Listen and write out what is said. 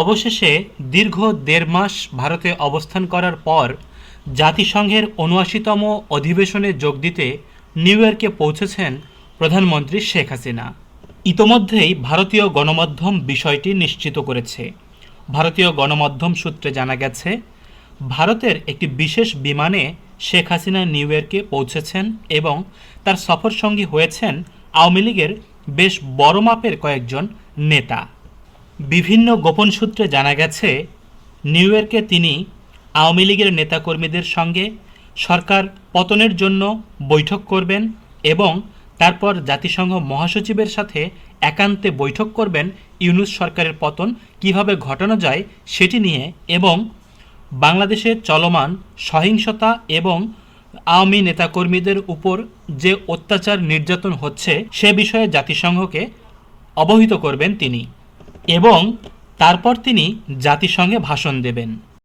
অবশেষে দীর্ঘ দেড় মাস ভারতে অবস্থান করার পর জাতিসংঘের উনআশিতম অধিবেশনে যোগ দিতে নিউ ইয়র্কে পৌঁছেছেন প্রধানমন্ত্রী শেখ হাসিনা। ইতোমধ্যেই ভারতীয় গণমাধ্যম বিষয়টি নিশ্চিত করেছে। ভারতীয় গণমাধ্যম সূত্রে জানা গেছে, ভারতের একটি বিশেষ বিমানে শেখ হাসিনা নিউ ইয়র্কে পৌঁছেছেন এবং তার সফরসঙ্গী হয়েছেন আওয়ামী লীগের বেশ বড় মাপের কয়েকজন নেতা। বিভিন্ন গোপন সূত্রে জানা গেছে, নিউ ইয়র্কে তিনি আওয়ামী লীগের নেতাকর্মীদের সঙ্গে সরকার পতনের জন্য বৈঠক করবেন এবং তারপর জাতিসংঘ মহাসচিবের সাথে একান্তে বৈঠক করবেন ইউনুস সরকারের পতন, কীভাবে ঘটানো যায় সেটি নিয়ে এবং বাংলাদেশে চলমান সহিংসতা এবং আওয়ামী নেতাকর্মীদের উপর যে অত্যাচার নির্যাতন হচ্ছে, সে বিষয়ে জাতিসংঘকে অবহিত করবেন তিনি। এবং তারপর তিনি জাতিসংঘে ভাষণ দেবেন।